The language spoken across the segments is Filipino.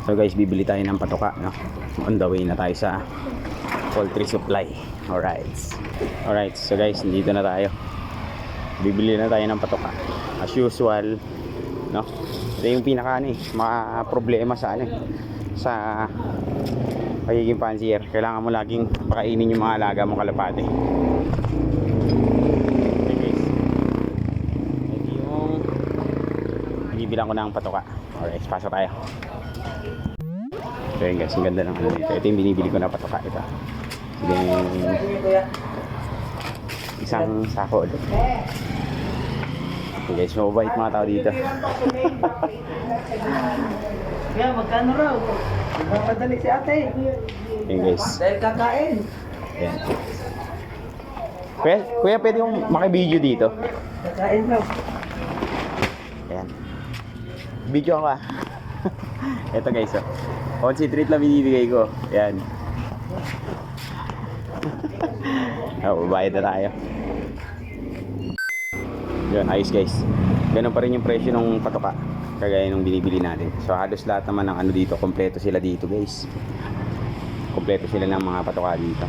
So guys, bibili tayo ng patoka, no? On the way na tayo sa poultry supply. Alright. Alright, so guys, nandito na tayo. Bibili na tayo ng patoka. As usual, no? Ito yung pinaka ano eh, mga problema sa ano eh, sa pagiging pansier. Kailangan mo laging pakainin yung mga alaga mong kalapate. Okay guys. Ito yung bibilang ko ng patoka. Alright, pasok tayo. So yun guys, ang ganda ng ano dito. Ito yung binibili ko na patoka. Ito. Then, isang sako ulit. Okay guys, mababait mga tao dito. Kaya magkano raw? Magpadali si ate. Okay guys. Dahil kakain. Yan. Kuya, kuya pwede yung makibideo dito. Kakain raw. Ayan. Video ako ah. Ito guys oh. Concentrate lang binibigay ko. Ayan. oh, babayad na tayo. Yun, ayos guys. Ganun pa rin yung presyo ng patoka. Kagaya nung binibili natin. So halos lahat naman ng ano dito, kompleto sila dito guys. Kompleto sila ng mga patoka dito.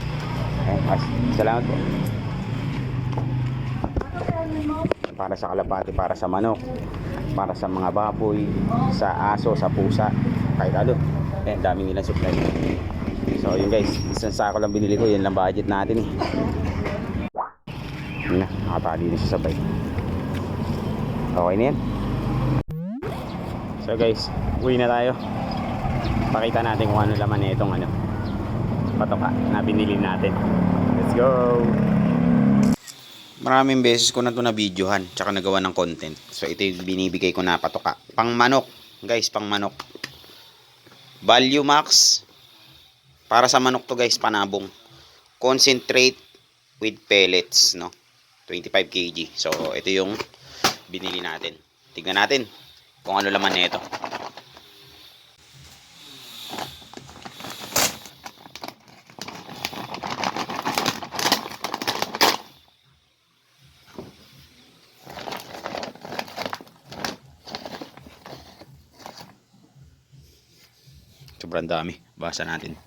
As, salamat po. Para sa kalapati, para sa manok, para sa mga baboy, sa aso, sa pusa, kahit ano. Eh, dami nilang supply. So, yun guys, isang sako lang binili ko, yun lang budget natin eh. Yun na, nakatali na siya sa bike. Okay na yan. So guys, uwi na tayo. Pakita natin kung ano laman na itong ano, patoka na binili natin. Let's go! Maraming beses ko na ito na videohan tsaka nagawa ng content. So ito yung binibigay ko na patoka. Pang manok. Guys, pang manok. Value max. Para sa manok to guys, panabong. Concentrate with pellets, no? 25 kg. So ito yung binili natin. Tignan natin kung ano laman nito. Sobrang dami. Basa natin.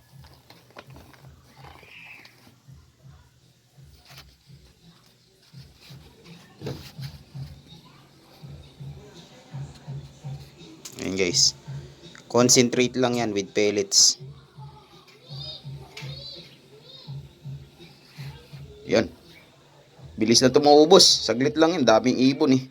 Ayan guys. Concentrate lang yan with pellets. Yan. Bilis na tumaubos. Saglit lang yan. Daming ibon eh.